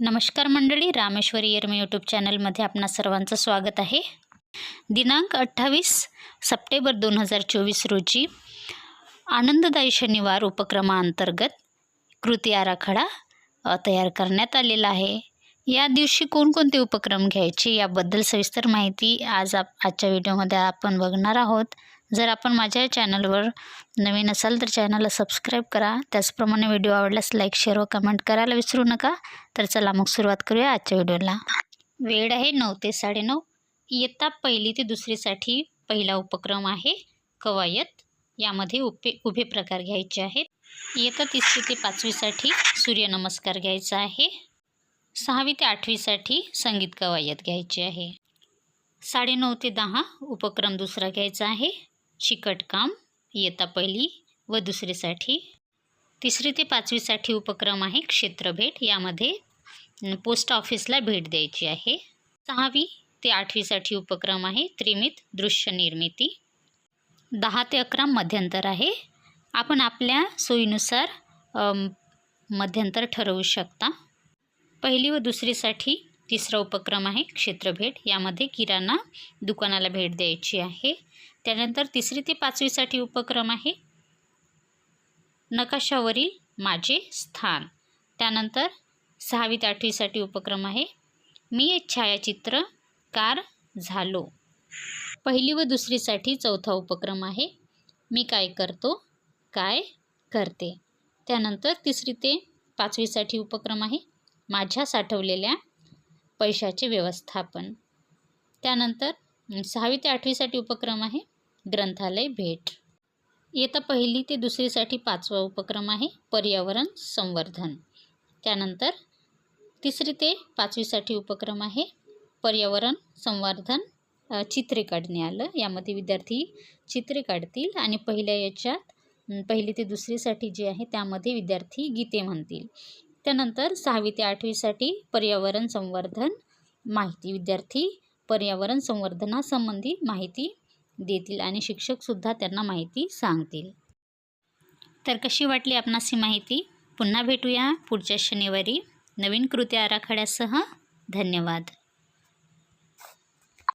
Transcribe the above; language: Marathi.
नमस्कार मंडळी रामेश्वरी येरमी यूट्यूब चॅनलमध्ये आपणा सर्वांचं स्वागत आहे. दिनांक अठ्ठावीस सप्टेंबर दोन हजार चोवीस रोजी आनंददायी शनिवार उपक्रमाअंतर्गत कृती आराखडा तयार करण्यात आलेला आहे. या दिवशी कोणकोणते उपक्रम घ्यायचे याबद्दल सविस्तर माहिती आज आप आजच्या व्हिडिओमध्ये आपण बघणार आहोत. जर आपण माझ्या चॅनलवर नवीन असाल तर चॅनलला सबस्क्राईब करा. त्याचप्रमाणे व्हिडिओ आवडल्यास लाईक शेअर व कमेंट करायला विसरू नका. तर चला मग सुरुवात करूया आजच्या व्हिडिओला. वेळ आहे नऊ ते साडेनऊ. इयत्ता पहिली ते दुसरीसाठी पहिला उपक्रम आहे कवायत. यामध्ये उभे उभे प्रकार घ्यायचे आहेत. इयत्ता तिसरी ते पाचवीसाठी सूर्यनमस्कार घ्यायचा आहे. सहावी ते आठवीसाठी संगीत कवायत घ्यायची आहे. साडेनऊ ते दहा उपक्रम दुसरा घ्यायचा आहे. चिकटकाम इयत्ता पहिली व दुसरीसाठी. तिसरी ते पाचवीसाठी उपक्रम आहे क्षेत्रभेट. यामध्ये पोस्ट ऑफिसला भेट द्यायची आहे. सहावी ते आठवीसाठी उपक्रम आहे त्रिमित दृश्य निर्मिती. दहा ते अकरा मध्यंतर आहे. आपण आपल्या सोयीनुसार मध्यंतर ठरवू शकता. पहिली व दुसरीसाठी तिसरा उपक्रम आहे क्षेत्रभेट. यामध्ये किराणा दुकानाला भेट द्यायची आहे. त्यानंतर तिसरी ते पाचवीसाठी उपक्रम आहे नकाशावरील माझे स्थान. त्यानंतर सहावी ते आठवीसाठी उपक्रम आहे मी एक छायाचित्रकार झालो. पहिली व दुसरीसाठी चौथा उपक्रम आहे मी काय करतो काय करते. त्यानंतर तिसरी ते पाचवीसाठी उपक्रम आहे माझ्या साठवलेल्या पैशाचे व्यवस्थापन. त्यानंतर सहावी ते आठवीसाठी उपक्रम आहे ग्रंथालय भेट. इयत्ता पहिली ते दुसरीसाठी पाचवा उपक्रम आहे पर्यावरण संवर्धन. त्यानंतर तिसरी ते पाचवीसाठी उपक्रम आहे पर्यावरण संवर्धन चित्रे काढणे आलं. यामध्ये विद्यार्थी चित्रे काढतील आणि पहिल्या याच्यात पहिली ते दुसरीसाठी जे आहे त्यामध्ये विद्यार्थी गीते म्हणतील. त्यानंतर सहावी ते आठवीसाठी पर्यावरण संवर्धन माहिती विद्यार्थी पर्यावरण संवर्धनासंबंधी माहिती देतील आणि शिक्षकसुद्धा त्यांना माहिती सांगतील. तर कशी वाटली आपणास ही माहिती? पुन्हा भेटूया पुढच्या शनिवारी नवीन कृती आराखड्यासह. धन्यवाद.